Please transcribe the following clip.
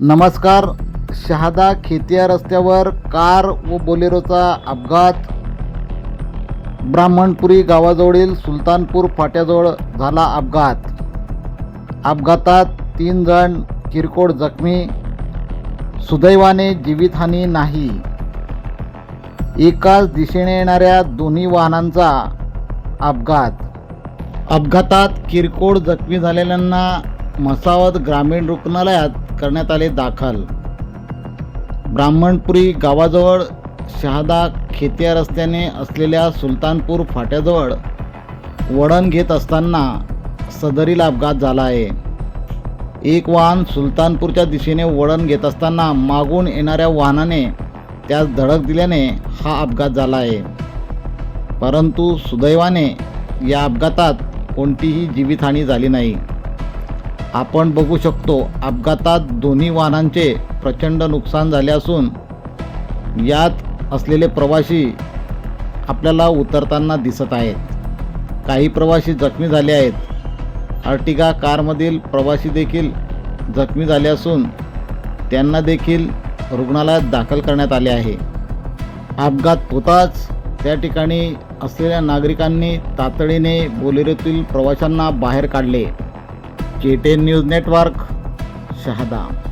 नमस्कार शहादा खेतिया रस्त्यावर कार व बोलेरोचा अपघात. ब्राह्मणपुरी गावाजवळील सुलतानपूर फाट्याजवळ झाला अपघात. अपघातात तीन जण किरकोळ जखमी. सुदैवाने जीवितहानी नाही. एकाच दिशेने येणाऱ्या दोन्ही वाहनांचा अपघात. अपघातात किरकोळ जखमी झालेल्यांना मसावत ग्रामीण रुग्णालयात करण्यात आले दाखल. ब्राह्मणपुरी गावाजवळ शहादा खेतिया रस्त्याने असलेल्या सुलतानपूर फाट्याजवळ वळण घेत असताना सदरील अपघात झाला आहे. एक वाहन सुलतानपूरच्या दिशेने वळण घेत असताना मागून येणाऱ्या वाहनाने त्यास धडक दिल्याने हा अपघात झाला आहे. परंतु सुदैवाने या अपघातात कोणतीही जीवितहानी झाली नाही. आपण बघू शकतो अपघातात दोन्ही वाहनांचे प्रचंड नुकसान झाले असून यात असलेले प्रवासी आपल्याला उतरताना दिसत आहेत. काही प्रवासी जखमी झाले आहेत. अर्टिगा कारमधील प्रवासी देखील जखमी झाले असून त्यांना देखील रुग्णालयात दाखल करण्यात आले आहे. अपघात होताच त्या ठिकाणी असलेल्या नागरिकांनी तातडीने बोलेरोतील प्रवाशांना बाहेर काढले. K ten news network Shahada.